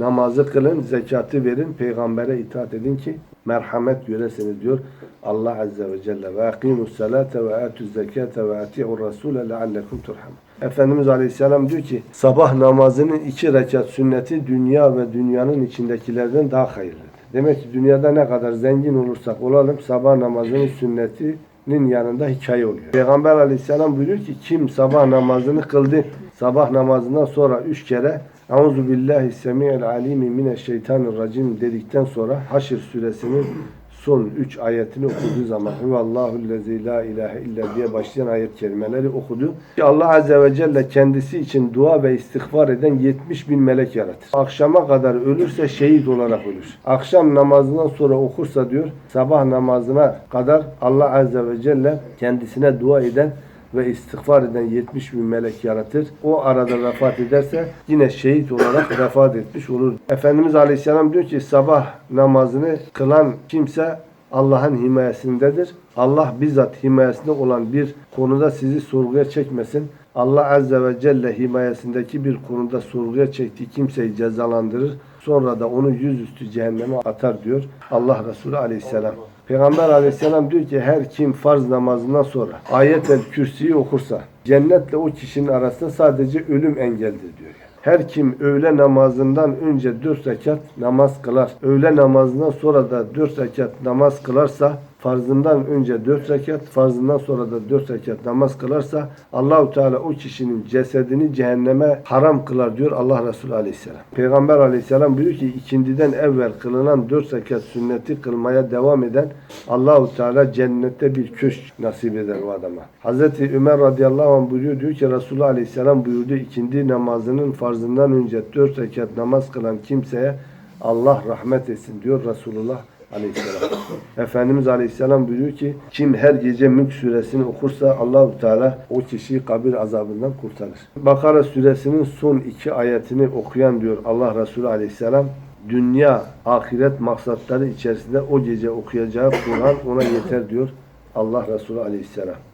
Namazı kılın, zekatı verin, peygambere itaat edin ki merhamet göresiniz diyor Allah Azze ve Celle. Ve akimus salate ve atuz zekate ve ati'ur rasule leallekum turhamun. Efendimiz Aleyhisselam diyor ki sabah namazının iki rekat sünneti dünya ve dünyanın içindekilerden daha hayırlıdır. Demek ki dünyada ne kadar zengin olursak olalım sabah namazının sünnetinin yanında hikaye oluyor. Peygamber Aleyhisselam buyuruyor ki kim sabah namazını kıldı, sabah namazından sonra üç kere Euzu billahi semi'il alimi mineşşeytanirracim dedikten sonra Haşr suresinin son üç ayetini okuduğu zaman Huvallahu lezi la ilahe illa diye başlayan ayet kelimeleri okudu. Allah Azze ve Celle kendisi için dua ve istiğfar eden 70 bin melek yaratır. Akşama kadar ölürse şehit olarak ölür. Akşam namazından sonra okursa diyor sabah namazına kadar Allah Azze ve Celle kendisine dua eden ve istiğfar eden 70 bin melek yaratır. O arada vefat ederse yine şehit olarak vefat etmiş olur. Efendimiz Aleyhisselam diyor ki sabah namazını kılan kimse Allah'ın himayesindedir. Allah bizzat himayesinde olan bir konuda sizi sorguya çekmesin. Allah Azze ve Celle himayesindeki bir konuda sorguya çektiği kimseyi cezalandırır. Sonra da onu yüzüstü cehenneme atar diyor Allah Resulü Aleyhisselam. Peygamber aleyhisselam diyor ki her kim farz namazından sonra ayet-el kürsüyü okursa cennetle o kişinin arasında sadece ölüm engeldir diyor. Her kim öğle namazından önce dört rekat namaz kılar, öğle namazından sonra da dört rekat namaz kılarsa, farzından önce dört rekat, farzından sonra da dört rekat namaz kılarsa Allahu Teala o kişinin cesedini cehenneme haram kılar diyor Allah Resulü Aleyhisselam. Peygamber Aleyhisselam buyuruyor ki ikindiden evvel kılınan dört rekat sünneti kılmaya devam eden Allahu Teala cennette bir köşk nasip eder o adama. Hazreti Ömer radıyallahu anh buyuruyor diyor ki Resulullah Aleyhisselam buyurdu ikindi namazının farzından önce dört rekat namaz kılan kimseye Allah rahmet etsin diyor Resulullah Aleyhisselam. Efendimiz Aleyhisselam buyuruyor ki kim her gece Mülk suresini okursa Allahu Teala o kişiyi kabir azabından kurtarır. Bakara suresinin son iki ayetini okuyan diyor Allah Resulü Aleyhisselam dünya ahiret maksatları içerisinde o gece okuyacağı Kur'an ona yeter diyor Allah Resulü Aleyhisselam.